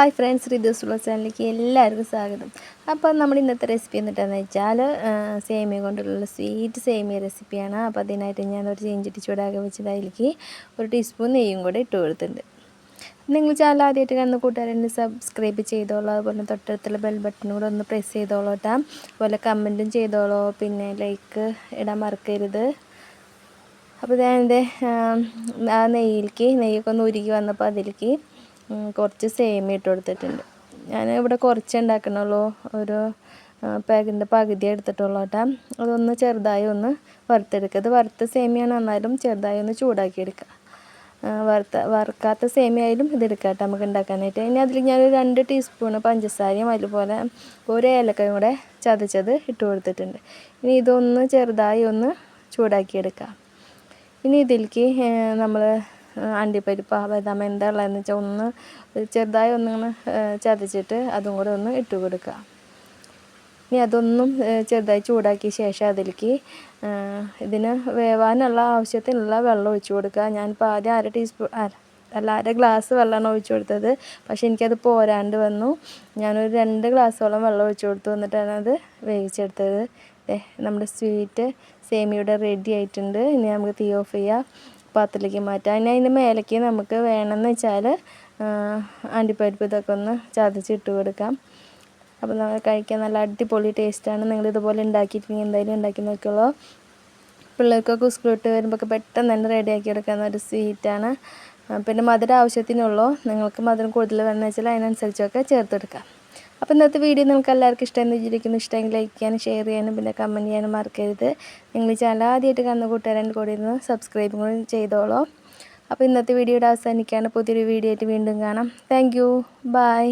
Hi friends റിദൂസുള്ള ചാനലിലേക്ക് എല്ലാവർക്കും സ്വാഗതം. അപ്പോൾ നമ്മൾ ഇന്നത്തെ റെസിപ്പി എന്നിട്ടാന്ന് വെച്ചാൽ സേമിയ കൊണ്ടുള്ള സ്വീറ്റ് സേമിയ റെസിപ്പിയാണ് അപ്പോൾ അതിനായിട്ട് ഞാൻ ഒരു ചേഞ്ചിട്ട് ചൂടാക്കി വെച്ചിട്ട് അതിലേക്ക് ഒരു ടീസ്പൂൺ നെയ്യും കൂടെ ഇട്ട് കൊടുത്തിട്ടുണ്ട്. നിങ്ങൾ ചാനൽ ആദ്യമായിട്ട് കാണുന്ന കൂട്ടുകാരെന്നെ സബ്സ്ക്രൈബ് ചെയ്തോളൂ. അതുപോലെ തൊട്ടടുത്തുള്ള ബെൽ ബട്ടണും കൂടെ ഒന്ന് പ്രസ് ചെയ്തോളൂ കേട്ടോ അതുപോലെ കമന്റും ചെയ്തോളൂ. പിന്നെ ലൈക്ക് ഇടാൻ മറക്കരുത്. അപ്പോൾ ഞാൻ എന്റെ നെയ്യിലേക്ക് നെയ്യൊക്കെ ഒന്ന് ഉരുകി വന്നപ്പോൾ അതിലേക്ക് കുറച്ച് സേമിയ ഇട്ട് കൊടുത്തിട്ടുണ്ട്. ഞാൻ ഇവിടെ കുറച്ച് ഉണ്ടാക്കണുള്ളൂ ഒരു പാക്കിന്റെ പകുതി എടുത്തിട്ടുള്ളൂ കേട്ടോ. അതൊന്ന് ചെറുതായി ഒന്ന് വറുത്തെടുക്കുക ഇത് വറുത്ത സേമിയാണ് എന്നാലും ചെറുതായി ഒന്ന് ചൂടാക്കി എടുക്കുക ആ, വറുത്ത വറുക്കാത്ത സേമിയായാലും ആയാലും ഇതെടുക്കാം കേട്ടോ നമുക്ക് ഉണ്ടാക്കാനായിട്ട്. ഇനി അതിൽ ഞാൻ രണ്ട് ടീസ്പൂണ് പഞ്ചസാരയും അതുപോലെ ഒരു ഏലക്കയും കൂടെ ചതച്ചത് ഇട്ട് കൊടുത്തിട്ടുണ്ട്. ഇനി ഇതൊന്ന് ചെറുതായി ഒന്ന് ചൂടാക്കിയെടുക്കാം ഇനി ഇതിലേക്ക് നമ്മൾ അണ്ടിപ്പരിപ്പ് ബദാം എന്താ ഉള്ളതെന്ന് വെച്ചാൽ ഒന്ന് ചെറുതായി ഒന്നിങ്ങനെ ചതച്ചിട്ട് അതും കൂടെ ഒന്ന് ഇട്ട് കൊടുക്കുക. ഇനി അതൊന്നും ചെറുതായി ചൂടാക്കിയ ശേഷം അതിലേക്ക് ഇതിന് വേവാനുള്ള ആവശ്യത്തിനുള്ള വെള്ളം ഒഴിച്ചു കൊടുക്കുക. ഞാനിപ്പോൾ ആദ്യം അര ടീസ്പൂൺ അല്ല അര ഗ്ലാസ് വെള്ളമാണ് ഒഴിച്ചു കൊടുത്തത്. പക്ഷേ എനിക്കത് പോരാണ്ട് വന്നു. ഞാനൊരു രണ്ട് ഗ്ലാസ്സോളം വെള്ളം ഒഴിച്ചു കൊടുത്തു എന്നിട്ടാണ് അത് വേവിച്ചെടുത്തത്. നമ്മുടെ സ്വീറ്റ് സേമിയുടെ റെഡി ആയിട്ടുണ്ട്. ഇനി നമുക്ക് തീ ഓഫ് ചെയ്യാം. പാത്രത്തിലേക്ക് മാറ്റാം. ഇനി അതിന്റെ മേലേക്ക് നമുക്ക് വേണമെന്ന് വെച്ചാൽ അണ്ടിപ്പരിപ്പ് ഇതൊക്കെ ഒന്ന് ചതച്ചിട്ട് കൊടുക്കാം. അപ്പോൾ നമ്മൾ കഴിക്കാൻ നല്ല അടിപൊളി ടേസ്റ്റാണ് നിങ്ങൾ ഇതുപോലെ ഉണ്ടാക്കിയിട്ടുണ്ടെങ്കിൽ എന്തായാലും ഉണ്ടാക്കി നോക്കിയുള്ളൂ പിള്ളേർക്കൊക്കെ സ്കൂൾ വിട്ട് വരുമ്പോൾ പെട്ടെന്ന് തന്നെ റെഡിയാക്കി എടുക്കാവുന്ന ഒരു സ്വീറ്റാണ് പിന്നെ മധുരം ആവശ്യത്തിനുള്ളൂ. നിങ്ങൾക്ക് മധുരം കൂടുതൽ വേണമെന്ന് വെച്ചാൽ അതിനനുസരിച്ചൊക്കെ ചേർത്തെടുക്കാം അപ്പോൾ ഇന്നത്തെ വീഡിയോ നിങ്ങൾക്ക് എല്ലാവർക്കും ഇഷ്ടമെന്ന് വിചാരിക്കുന്നു. ഇഷ്ടമെങ്കിൽ ലൈക്ക് ചെയ്യാനും ഷെയർ ചെയ്യാനും പിന്നെ കമന്റ് ചെയ്യാനും മറക്കരുത്. നിങ്ങൾ ചാനൽ ആദ്യമായിട്ട് കണ്ണു കൂട്ടുകാരന്റെ കൂടെ ഇരുന്ന് സബ്സ്ക്രൈബും കൂടി ചെയ്തോളൂ. അപ്പോൾ ഇന്നത്തെ വീഡിയോയുടെ അവസാനിക്കുകയാണ്. പുതിയൊരു വീഡിയോ ആയിട്ട് വീണ്ടും കാണാം. Thank you by